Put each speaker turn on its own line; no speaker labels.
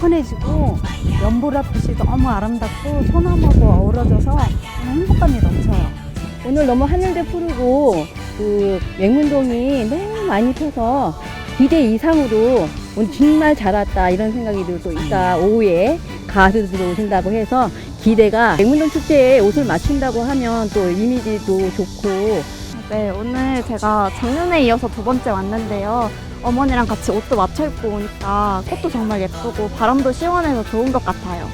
환해지고 연보라빛이 너무 아름답고 소나무하고 어우러져서 행복감이 넘쳐요.
오늘 너무 하늘도 푸르고 그 맹문동이 너무 많이 펴서 기대 이상으로 오늘 정말 잘 왔다 이런 생각이 들고 이따 오후에 가수들이 오신다고 해서 기대가 맹문동 축제에 옷을 맞춘다고 하면 또 이미지도 좋고
네, 오늘 제가 작년에 이어서 두 번째 왔는데요. 어머니랑 같이 옷도 맞춰 입고 오니까 꽃도 정말 예쁘고 바람도 시원해서 좋은 것 같아요.